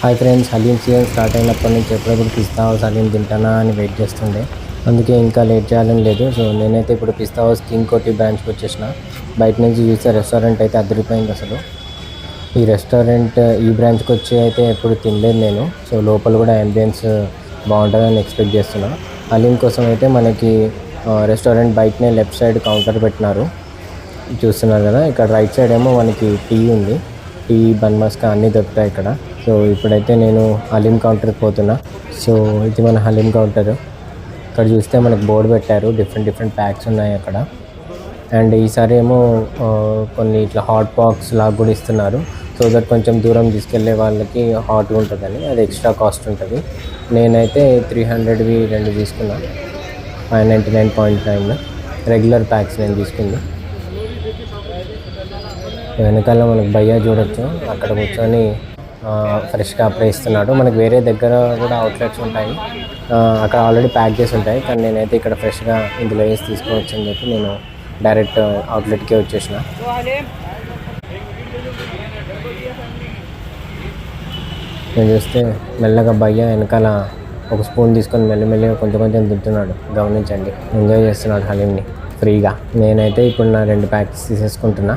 Hi friends haleem season start అయినప్పటి నుంచి ఎప్పుడెప్పుడు పిస్తా హౌస్ హలీం తింటానా అని వెయిట్ చేస్తుండే. అందుకే ఇంకా లేట్ చేయాలని లేదు. సో నేనైతే ఇప్పుడు పిస్తా హౌస్ కింగ్ కోటి బ్రాంచ్కి వచ్చేసిన. బయట నుంచి చూస్తే రెస్టారెంట్ అయితే అదిరిపోయింది అసలు. ఈ రెస్టారెంట్ ఈ బ్రాంచ్కి వచ్చి అయితే ఎప్పుడు తినలేదు నేను. సో లోపల కూడా అంబియన్స్ బాగుంటుందని ఎక్స్పెక్ట్ చేస్తున్నాను హలీం కోసం అయితే మనకి రెస్టారెంట్ బయటనే లెఫ్ట్ సైడ్ కౌంటర్ పెట్టినారు. చూస్తున్నారు కదా ఇక్కడ రైట్ సైడ్ ఏమో మనకి టీ ఉంది. టీ బన్ మస్కా అన్నీ దొరుకుతాయి ఇక్కడ. సో ఇప్పుడైతే నేను హలీం కౌంటర్కి పోతున్నా. సో ఇది మన హలీం కౌంటర్ ఇక్కడ చూస్తే మనకు బోర్డు పెట్టారు. డిఫరెంట్ డిఫరెంట్ ప్యాక్స్ ఉన్నాయి అక్కడ. అండ్ ఈసారి ఏమో కొన్ని ఇట్లా హాట్ బాక్స్ లాగా కూడా ఇస్తున్నారు. సో దట్ కొంచెం దూరం తీసుకెళ్ళే వాళ్ళకి హాట్ ఉంటుందని అది ఎక్స్ట్రా కాస్ట్ ఉంటుంది. నేనైతే త్రీ హండ్రెడ్వి రెండు తీసుకున్నా. Five ninety nine point nine regular packs నేను తీసుకుంది. వెనకాల మనకు భయ్యా చూడొచ్చు. అక్కడ కూర్చొని ఫ్రెష్గా అప్పుడే ఇస్తున్నాడు మనకి వేరే దగ్గర కూడా అవుట్లెట్స్ ఉంటాయి. అక్కడ ఆల్రెడీ ప్యాక్ చేసి ఉంటాయి. కానీ నేనైతే ఇక్కడ ఫ్రెష్గా ఇందులో వేసి తీసుకోవచ్చు అని చెప్పి నేను డైరెక్ట్ అవుట్లెట్కే వచ్చేసిన. నేను చూస్తే మెల్లగా భయ్య వెనకాల ఒక స్పూన్ తీసుకొని మెల్లిమెల్లిగా కొంచెం కొంచెం తింటున్నాడు గమనించండి. ఎంజాయ్ చేస్తున్నాడు హలీంని. ఫ్రీగా నేనైతే ఇప్పుడు నా రెండు ప్యాకెట్స్ తీసేసుకుంటున్నా.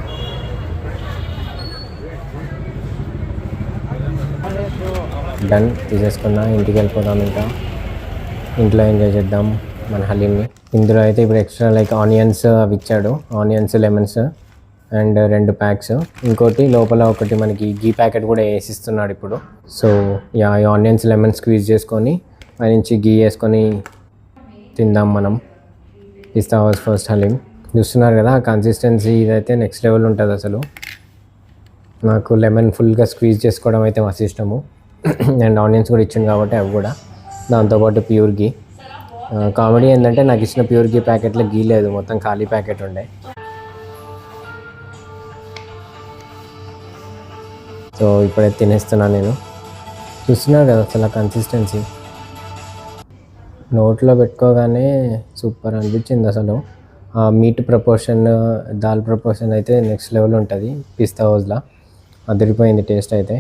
డన్ తీసేసుకున్నా ఇంటికి వెళ్ళిపోదాం ఇంకా. ఇంట్లో ఎంజాయ్ చేద్దాం మన హలీమ్ని ఇందులో అయితే ఇప్పుడు ఎక్స్ట్రా లైక్ ఆనియన్స్ అవి ఇచ్చాడు. ఆనియన్స్ లెమన్స్ అండ్ రెండు ప్యాక్స్ ఇంకోటి లోపల ఒకటి మనకి గీ ప్యాకెట్ కూడా వేసిస్తున్నాడు ఇప్పుడు. సో యా ఈ ఆనియన్స్ లెమన్ స్క్వీజ్ చేసుకొని పైనుంచి గీ వేసుకొని తిందాం మనం. పిస్తా వాజ్ ఫస్ట్ హలీం చూస్తున్నారు కదా కన్సిస్టెన్సీ ఇదైతే నెక్స్ట్ లెవెల్ ఉంటుంది అసలు. నాకు లెమన్ ఫుల్గా స్క్వీజ్ చేసుకోవడం అయితే మస్తు ఇష్టము. అండ్ ఆనియన్స్ కూడా ఇచ్చింది కాబట్టి అవి కూడా. దాంతోపాటు ప్యూర్ గీ కామెడీ ఏంటంటే నాకు ఇచ్చిన ప్యూర్ గీ ప్యాకెట్లో గీ లేదు. మొత్తం ఖాళీ ప్యాకెట్ ఉండే. సో ఇప్పుడైతే తినేస్తున్నాను నేను. చూస్తున్నారు కదా అసలు కన్సిస్టెన్సీ నోట్లో పెట్టుకోగానే సూపర్ అనిపించింది అసలు. ఆ మీట్ ప్రపోర్షన్ దాల్ ప్రపోర్షన్ అయితే నెక్స్ట్ లెవెల్ ఉంటుంది పిస్తా హౌస్లో అదిరిపోయింది టేస్ట్ అయితే.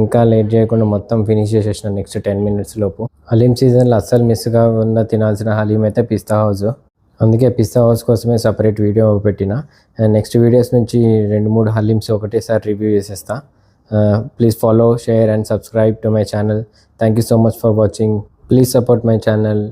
ఇంకా లేట్ చేయకుండా మొత్తం ఫినిష్ చేసేసిన నెక్స్ట్ టెన్ మినిట్స్ లోపు. హలీం సీజన్లో అస్సలు మిస్ కాకుండా తినాల్సిన హలీం అయితే పిస్తా హౌస్ అందుకే పిస్తా హౌస్ కోసమే సపరేట్ వీడియో పెట్టిన. నెక్స్ట్ వీడియోస్ నుంచి రెండు మూడు హలీమ్స్ ఒకటేసారి రివ్యూ చేసేస్తా. Please follow share and subscribe to my channel thank you so much for watching please support my channel